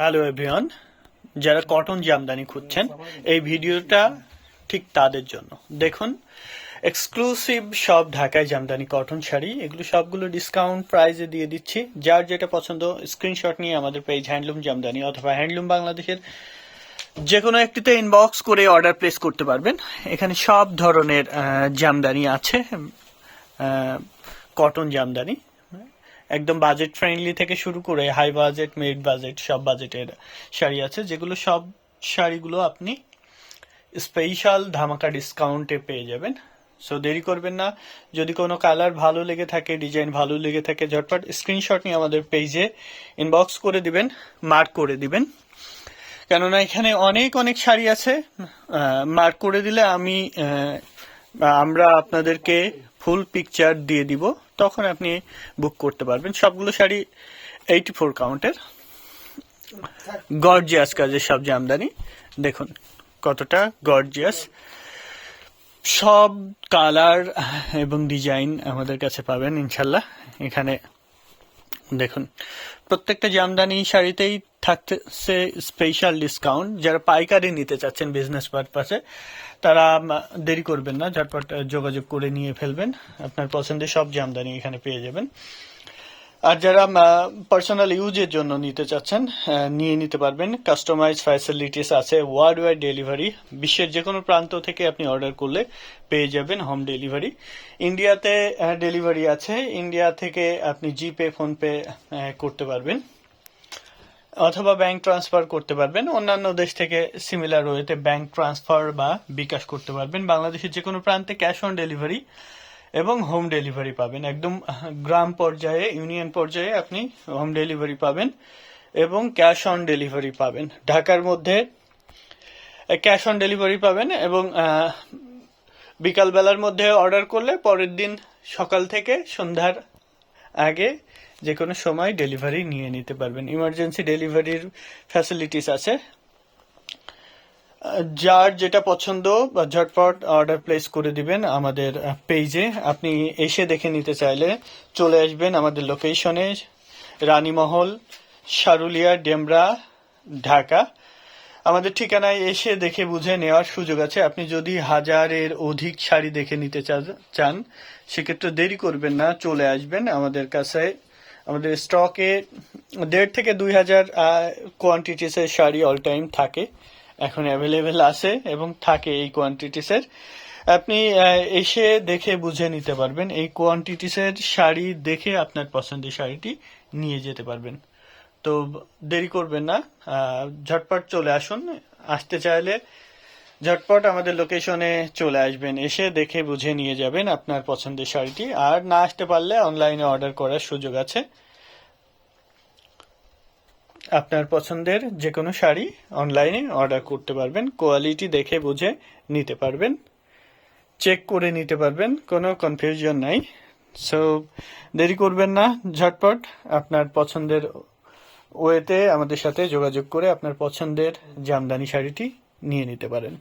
Hello everyone যারা cotton jamdani খুঁজছেন, এই ভিডিওটা ঠিক তাদের জন্য। দেখুন এক্সক্লুসিভ সব ঢাকায় জামদানি কটন শাড়ি, এগুলো সবগুলো ডিসকাউন্ট প্রাইজে দিয়ে দিচ্ছি। যার যেটা পছন্দ স্ক্রিনশট নিয়ে আমাদের পেজ হ্যান্ডলুম জামদানি অথবা হ্যান্ডলুম বাংলাদেশের যে কোনো একটিতে ইনবক্স করে অর্ডার প্লেস করতে পারবেন। এখানে সব ধরনের জামদানি আছে। কটন জামদানি একদম বাজেট ফ্রেন্ডলি থেকে শুরু করে হাই বাজেট মিড বাজেট সব বাজেটের শাড়ি আছে। যেগুলো সব শাড়িগুলো আপনি স্পেশাল ধামাকা ডিসকাউন্টে পেয়ে যাবেন। সো দেরি করবেন না। যদি কোনো কালার ভালো লেগে থাকে ডিজাইন ভালো লেগে থাকে, ঝটপট স্ক্রিনশট নিয়ে আমাদের পেজে ইনবক্স করে দিবেন মার্ক করে দিবেন। কেননা এখানে অনেক অনেক শাড়ি আছে। মার্ক করে দিলে আমি আমরা আপনাদেরকে ফুল পিকচার দিয়ে দিব, তখন আপনি বুক করতে পারবেন। সবগুলো শাড়ি এইটি ফোর কাউন্টের গর্জিয়াস কাজের সব জামদানি। দেখুন কতটা গর্জিয়াস সব কালার এবং ডিজাইন আমাদের কাছে পাবেন, ইনশাল্লাহ। এখানে দেখুন, প্রত্যেকটা জামদানি শাড়িতেই থাকছে স্পেশাল ডিসকাউন্ট যারা পাইকারি নিতে চাচ্ছেন বিজনেস পারপাসে তারা দেরি করবেন না, ঝটপট যোগাযোগ করে নিয়ে ফেলবেন। আপনার পছন্দের সব জামদানি এখানে পেয়ে যাবেন। আর যারা পার্সোনাল ইউজের জন্য নিতে চাচ্ছেন নিয়ে নিতে পারবেন। কাস্টমাইজ ফ্যাসিলিটিস আছে ওয়ার্ল্ড ওয়াইড ডেলিভারি বিশ্বের যে কোনো প্রান্ত থেকে আপনি অর্ডার করলে পেয়ে যাবেন হোম ডেলিভারি ইন্ডিয়াতে ডেলিভারি আছে। ইন্ডিয়া থেকে আপনি জিপে ফোনপে করতে পারবেন। অথবা ব্যাংক ট্রান্সফার করতে পারবেন। অন্যান্য দেশ থেকে সিমিলার ওয়েতে ব্যাংক ট্রান্সফার বা বিকাশ করতে পারবেন। বাংলাদেশের যে কোনো প্রান্তে ক্যাশ অন ডেলিভারি এবং হোম ডেলিভারি পাবেন। একদম গ্রাম পর্যায়ে ইউনিয়ন পর্যায়ে আপনি হোম ডেলিভারি পাবেন এবং ক্যাশ অন ডেলিভারি পাবেন। ঢাকার মধ্যে ক্যাশ অন ডেলিভারি পাবেন এবং বিকালবেলার মধ্যে অর্ডার করলে পরের দিন সকাল থেকে সন্ধ্যার আগে যে কোনো সময় ডেলিভারি নিয়ে নিতে পারবেন। ইমার্জেন্সি ডেলিভারির ফ্যাসিলিটিস আছে। যার যেটা পছন্দ ঝটপট অর্ডার প্লেস করে দিবেন আমাদের পেজে আপনি এসে দেখে নিতে চাইলে চলে আসবেন আমাদের লোকেশনে রানীমহল, সারুলিয়া, ডেমরা, ঢাকা। আমাদের ঠিকানায় এসে দেখে বুঝে নেওয়ার সুযোগ আছে। আপনি যদি হাজারের অধিক শাড়ি দেখে নিতে চান সেক্ষেত্রে দেরি করবেন না, চলে আসবেন আমাদের কাছে। আমাদের স্টকে দেড় থেকে দুই হাজার কোয়ান্টিটিসের শাড়ি অল টাইম থাকে। এখন অ্যাভেলেবেল আছে এবং থাকে এই কোয়ান্টিটিসের আপনি এসে দেখে বুঝে নিতে পারবেন। এই কোয়ান্টিটিসের শাড়ি দেখে আপনার পছন্দের শাড়িটি নিয়ে যেতে পারবেন। তো দেরি করবেন না। ঝটপট চলে আসুন। আসতে চাইলে ঝটপট আমাদের লোকেশনে চলে আসবেন। এসে দেখে বুঝে নিয়ে যাবেন আপনার পছন্দের শাড়িটি। আর না আসতে পারলে অনলাইনে অর্ডার করার সুযোগ আছে। আপনার পছন্দের যে কোনো শাড়ি অনলাইনে অর্ডার করতে পারবেন, কোয়ালিটি দেখে বুঝে নিতে পারবেন, চেক করে নিতে পারবেন, কোনো কনফিউশন নাই। সো দেরি করবেন না, ঝটপট আপনার পছন্দের ওয়েতে আমাদের সাথে যোগাযোগ করে আপনার পছন্দের জামদানি শাড়িটি নিয়ে নিতে পারেন।